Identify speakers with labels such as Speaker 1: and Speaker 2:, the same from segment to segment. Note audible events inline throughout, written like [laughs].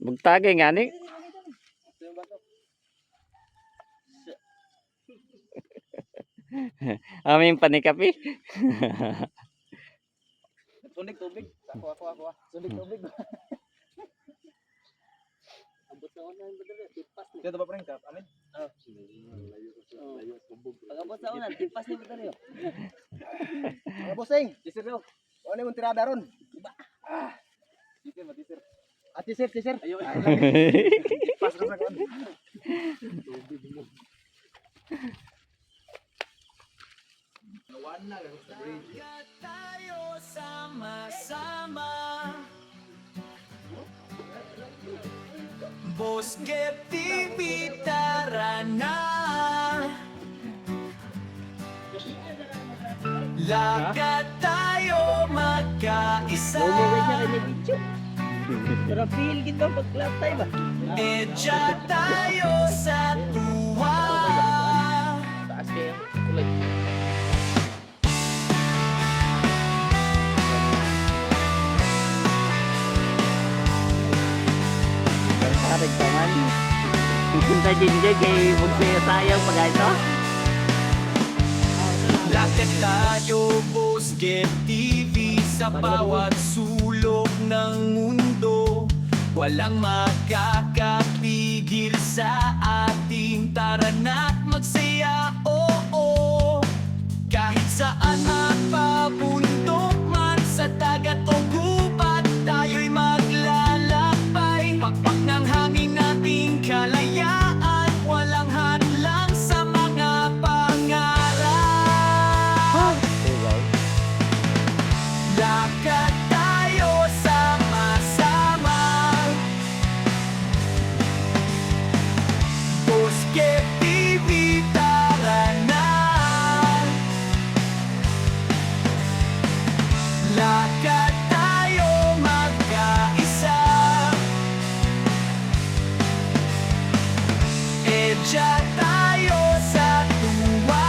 Speaker 1: Bugtagay nga ni. [laughs] Aming panikapi. [laughs]
Speaker 2: Sunig tubig. Ako, ako, ako. ah. Sunig tubig. [laughs] Abot sa unan ba dali? Tipas ni.
Speaker 3: Dito ba pa rin ka? Amin?
Speaker 2: Pag abot sa unan, tipas ni ba dali?
Speaker 3: Mga bossing,
Speaker 2: Disir daw.
Speaker 3: ano yung tirada ron?
Speaker 2: Disir ba disir?
Speaker 3: At tisir, tisir.
Speaker 2: Ayo.
Speaker 3: Pas ka sa kan. Nawan na lang sa bridge.
Speaker 4: tayo sama-sama Bosque TV tara na Lakad tayo magkaisa
Speaker 2: Pero feel gito pag clap time ba?
Speaker 4: Medya tayo sa tuwa
Speaker 2: Taas kaya kulay.
Speaker 1: Karig ka man. Pupunta din dyan kay magsaya sayang pag ito.
Speaker 4: Lakad tayo, Bosque TV Sa bawat sulok ng mundo. Walang makakapigil sa ating tara na't magsaya, oo Lakad tayo magkaisa. Edya tayo sa tuwa.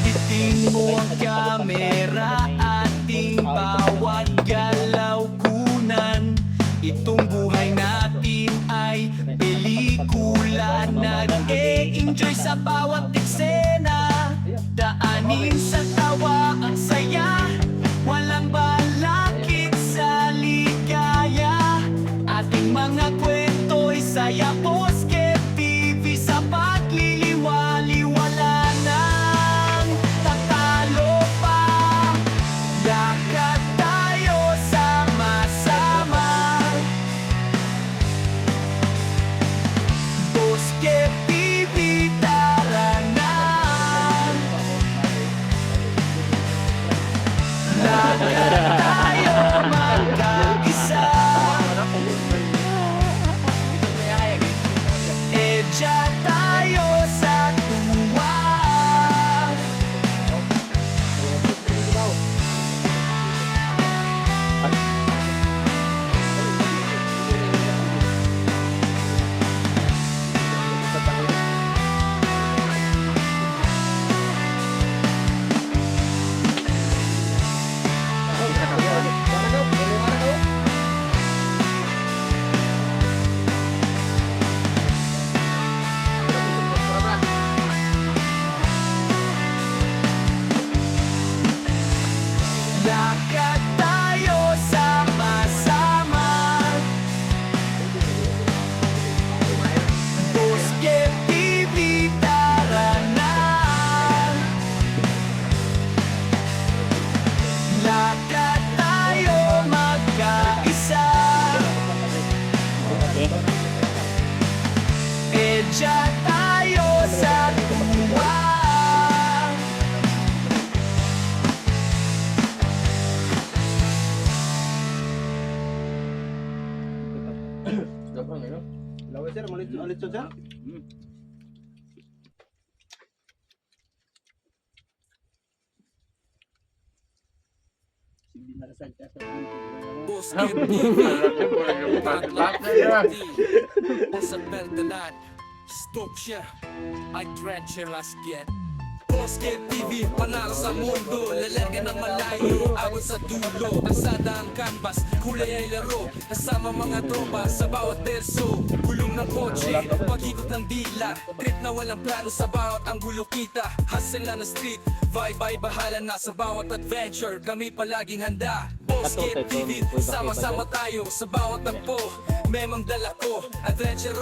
Speaker 4: Bitin mo ang kamera Ating bawat galaw kunan. Itong buhay natin ay pelikula. Nag-e-enjoy sa bawat eksena. Daanin sa tawa Edya tayo sa tuwa
Speaker 3: Lawa sir, malit ulit sir.
Speaker 2: Hindi narasag ka sa
Speaker 4: Bosque TV Stop drench her last get.
Speaker 5: Bosque TV, panalo sa mundo. Lalerga ng malayo, abot sa dulo. Tagsada ang canvas, kulay ay laro. Kasama mga tropa sa bawat terso Gulong ng kotse, pag-ikot ng dila. Trip na walang plano sa bawat anggulo kita. Hustle na street, vibe ay bahala na Sa bawat adventure, kami palaging handa.
Speaker 1: Ito, ito,
Speaker 5: TV, sama-sama tayo sa bawat tagpo Memang dala ko, adventure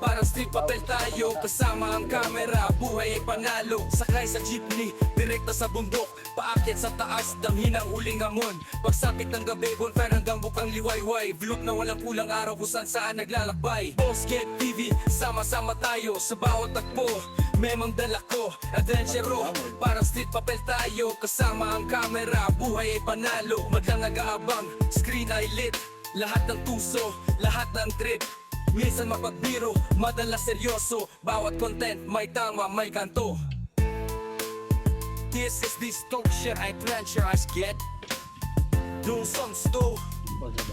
Speaker 5: Parang street papel tayo. Kasama ang camera, buhay ay panalo. Sakay sa jeepney, direkta sa bundok. Paakyat sa taas, damhin ang uling amon Pagsapit ng gabi, bonfire hanggang bukang liwayway. Vlog na walang kulang araw kung saan saan naglalakbay. Bosque TV, sama-sama tayo sa bawat tagpo Memang dala ko, adventure Parang street papel tayo Kasama ang camera, buhay ay panalo Madlang nag-aabang, screen ay lit Lahat ng tuso, lahat ng trip. Minsan mapagbiro, madalas seryoso. Bawat content may tama, may kanto. This is distortion, I trencher, I get. Do songs to,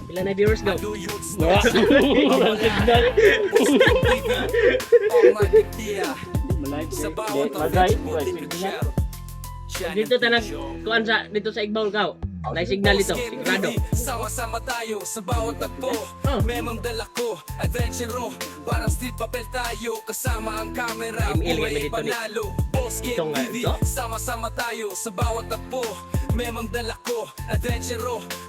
Speaker 6: Ilan na viewers
Speaker 5: I
Speaker 6: go?
Speaker 5: do youths [laughs]
Speaker 1: Wala. Walang signal.
Speaker 5: Sa bawat
Speaker 1: Mazay.
Speaker 6: Dito tanang kuan sa dito sa Igbaw gaw. May signal dito, sigurado.
Speaker 5: Sama-sama tayo sa bawat tagpo
Speaker 6: Oh.
Speaker 5: Memang dala ko, adventure Parang street papel tayo Kasama ang camera,
Speaker 6: ML
Speaker 5: buhay
Speaker 6: kami
Speaker 5: ay
Speaker 6: dito ni-
Speaker 5: panalo Boss
Speaker 6: Ito
Speaker 5: TV,
Speaker 6: ito?
Speaker 5: sama-sama tayo sa bawat tagpo Memang dala ko, adventure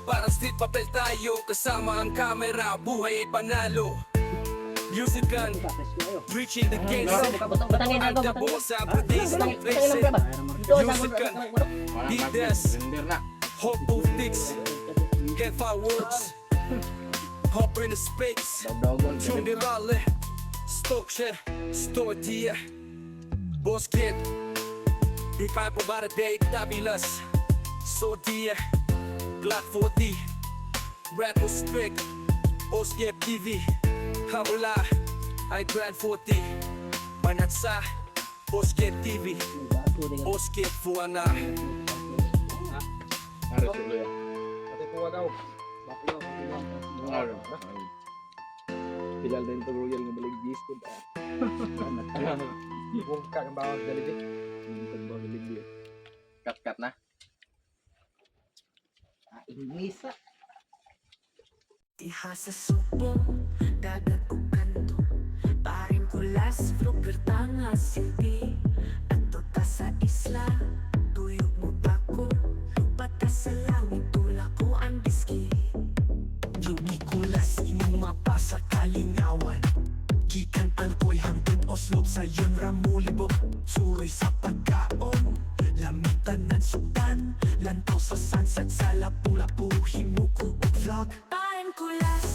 Speaker 5: Parang street papel tayo Kasama ang camera, buhay ay panalo musical Preaching the
Speaker 6: gangsta Ang dabo sa
Speaker 5: protestang present Musical Didas Hope of Dicks. Get fireworks. Hopper in the space. Tjundi Ralle Stokcher Stortie Bosket Ik ga på bare date Tabilas Sortie Glad 40 Rap og spek Oss TV Hamula, I Grand 40, Manatsa, Boss Kid TV, Kid Fuana.
Speaker 3: Ate po daw. Baklo, baklo.
Speaker 7: Pilal din to royal nga balik gis ko ta.
Speaker 3: Kung kang bawang daliti.
Speaker 7: Tag ba balik dia.
Speaker 3: Kat-kat na.
Speaker 6: Inglisa.
Speaker 8: Diha sa subo, dagat ko kanto Paring kulas, flugger tanga silbi Ato ta sa isla, tuyog mo bako Bata sa langit, tula ko ang biski Yugi kulas, inyong mapasa kalingawan Gikan alkoy hangtod oslop sa yun ramulibok Suroy sa pagkaon Lamitan ng suktan Lantaw sa sunset sa lapu-lapu Himuko o vlog Paring kulas